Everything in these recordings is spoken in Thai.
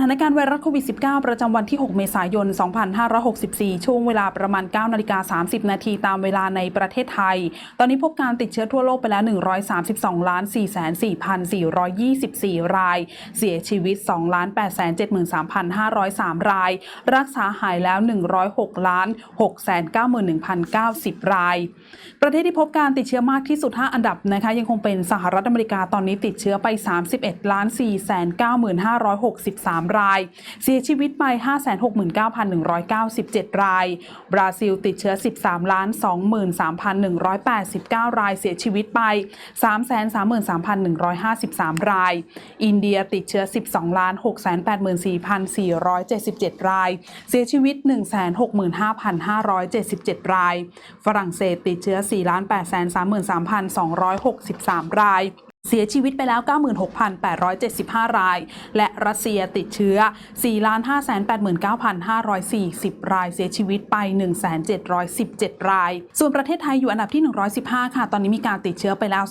ถานการณ์ไวรัสโควิด -19 ประจำวันที่ 6 เมษายน 2564 ช่วงเวลาประมาณ 9 นาฬิกา 30 นาทีตามเวลาในประเทศไทย ตอนนี้พบการติดเชื้อทั่วโลกไปแล้ว 132 ล้าน 4,4,424 ราย เสียชีวิต2 873,503 ราย รักษาหายแล้ว 106 ล้าน 691,090 ราย ประเทศที่พบการติดเชื้อมากที่สุด 5 อันดับนะคะ ยังคงเป็นสหรัฐอเมริกา ตอนนี้ติดเชื้อไป 31 ล้าน 495,563ราย เสียชีวิตไป 569,197 ราย บราซิลติดเชื้อ 13ล้าน23,189 ราย เสียชีวิตไป 333,153 ราย อินเดียติดเชื้อ 12ล้าน684,477 ราย เสียชีวิต 165,577 ราย ฝรั่งเศสติดเชื้อ4ล้าน833,263 ราย เสียชีวิตไปแล้ว 96,875 ราย และรัสเซียติดเชื้อ 4,589,540 ราย เสียชีวิตไป 1,717 ราย ส่วนประเทศไทยอยู่อันดับที่ 115 ค่ะ ตอนนี้มีการติดเชื้อไปแล้ว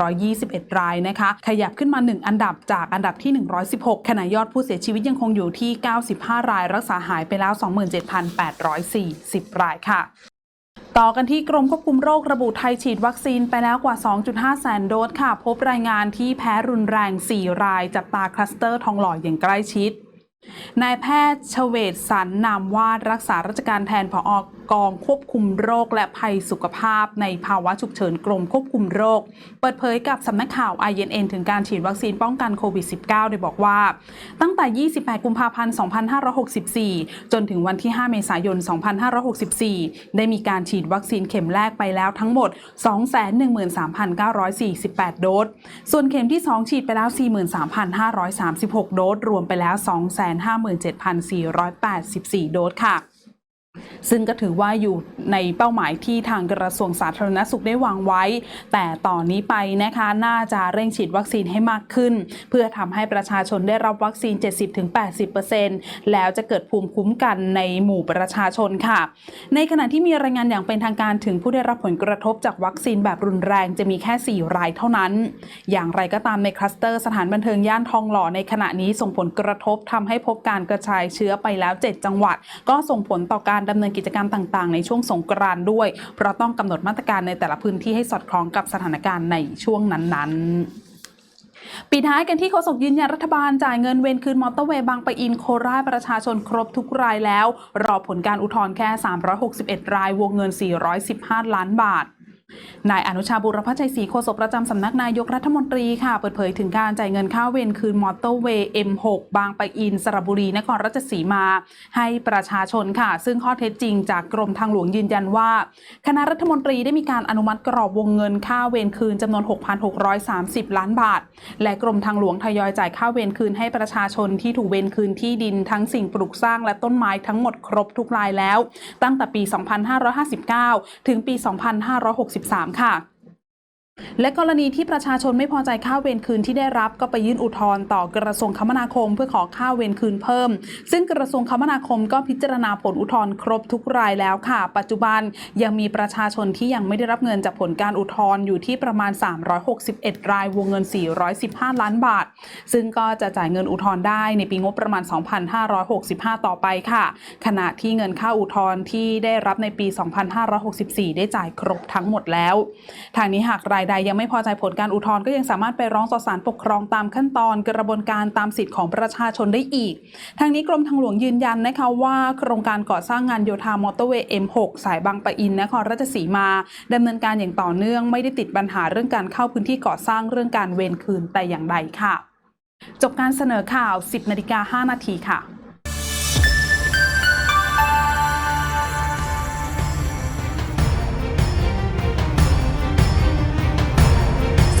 29,321 รายนะคะ ขยับขึ้นมา 1 อันดับจากอันดับที่ 116 ขณะยอดผู้เสียชีวิตยังคงอยู่ที่ 95 ราย รักษาหายไปแล้ว 27,840 รายค่ะ ต่อกันที่กรมควบคุมโรคระบุไทยฉีดวัคซีนไปแล้วกว่า 2.5 แสนโดสค่ะ พบรายงานที่แพ้รุนแรง 4 รายจับตาคลัสเตอร์ทองหล่ออย่างใกล้ชิดนายแพทย์เฉวศสันนามวาดรักษาราชการแทนผออ กองควบคุมโรคและภัยสุขภาพ ในภาวะฉุกเฉินกรมควบคุมโรค เปิดเผยกับสำนักข่าว INN ถึงการฉีดวัคซีนป้องกันโควิด -19 โดยบอกว่า ตั้งแต่ 28 กุมภาพันธ์ 2564 จนถึงวันที่ 5 เมษายน 2564 ได้มีการฉีดวัคซีนเข็มแรกไปแล้วทั้งหมด 213,948 โดส ส่วนเข็มที่ 2 ฉีดไปแล้ว 43,536 โดส รวมไปแล้ว 257,484 โดสค่ะ ซึ่งก็ถือว่าอยู่ในเป้าหมายที่ทางกระทรวงสาธารณสุขได้วางไว้ แต่ต่อนนี้ไปนะคะน่าจะเร่งฉีดวัคซีนให้มากขึ้น เพื่อทำให้ประชาชนได้รับวัคซีน 70-80%แล้วจะเกิดภูมิคุ้มกันในหมู่ประชาชนค่ะ ในขณะที่มีรายงานอย่างเป็นทางการถึงผู้ได้รับผลกระทบจากวัคซีนแบบรุนแรงจะมีแค่ 4 รายเท่านั้น อย่างไรก็ตามในคลัสเตอร์สถานบันเทิงย่านทองหล่อในขณะนี้ส่งผลกระทบทำให้พบการกระจายเชื้อไปแล้ว 7 จังหวัด ก็ส่งผลต่อการดำเนินกิจกรรมต่าง ๆ ในช่วงสงกรานต์ด้วย เพราะต้องกำหนดมาตรการในแต่ละพื้นที่ให้สอดคล้องกับสถานการณ์ในช่วงนั้น ๆปิดท้ายกันที่โฆษกยืนยันรัฐบาลจ่ายเงินเวนคืนมอเตอร์เวย์บางปะอินโคราชประชาชนครบทุกรายแล้ว รอผลการอุทธรณ์แค่ 361 ราย วงเงิน 415 ล้านบาท นายอนุชาบุรพชัยศรีโฆษกประจำสำนักนายกรัฐมนตรีค่ะ เปิดเผยถึงการจ่ายเงินค่าเวรคืนมอเตอร์เวย์ M6 บางปะอิน สระบุรีนครราชสีมา ให้ประชาชนค่ะ ซึ่งข้อเท็จจริงจากกรมทางหลวงยืนยันว่า คณะรัฐมนตรีได้มีการอนุมัติกรอบวงเงินค่าเวรคืนจำนวน 6,630 ล้านบาท และกรมทางหลวงทยอยจ่ายค่าเวรคืนให้ประชาชนที่ถูกเวรคืนที่ดินทั้งสิ่งปลูกสร้างและต้นไม้ทั้งหมดครบทุกรายแล้ว ตั้งแต่ปี 2559 ถึงปี2023 ค่ะ และกรณีที่ประชาชนไม่พอใจค่าเวรคืนที่ได้รับก็ไปยื่นอุทธรณ์ต่อกระทรวงคมนาคมเพื่อขอค่าเวรคืนเพิ่ม ซึ่งกระทรวงคมนาคมก็พิจารณาผลอุทธรณ์ครบทุกรายแล้วค่ะ ปัจจุบันยังมีประชาชนที่ยังไม่ได้รับเงินจากผลการอุทธรณ์อยู่ที่ประมาณ 361 รายวงเงิน 415 ล้านบาท ซึ่งก็จะจ่ายเงินอุทธรณ์ได้ในปีงบประมาณ 2565 ต่อไปค่ะ ขณะที่เงินค่าอุทธรณ์ที่ได้รับในปี 2564 ได้จ่ายครบทั้งหมดแล้วทางนี้หากรายใดยังไม่พอใจผลการอุทธรณ์ก็ยังสามารถไปร้องต่อศาลปกครองตามขั้นตอนกระบวนการตามสิทธิของประชาชนได้อีก ทางนี้กรมทางหลวงยืนยันนะคะว่าโครงการก่อสร้างงานโยธามอเตอร์เวย์ M6 สายบางปะอินนครราชสีมาดำเนินการอย่างต่อเนื่องไม่ได้ติดปัญหาเรื่องการเข้าพื้นที่ก่อสร้างเรื่องการเวรคืนแต่อย่างใดค่ะ จบการเสนอข่าว 10นาฬิกา5นาทีค่ะ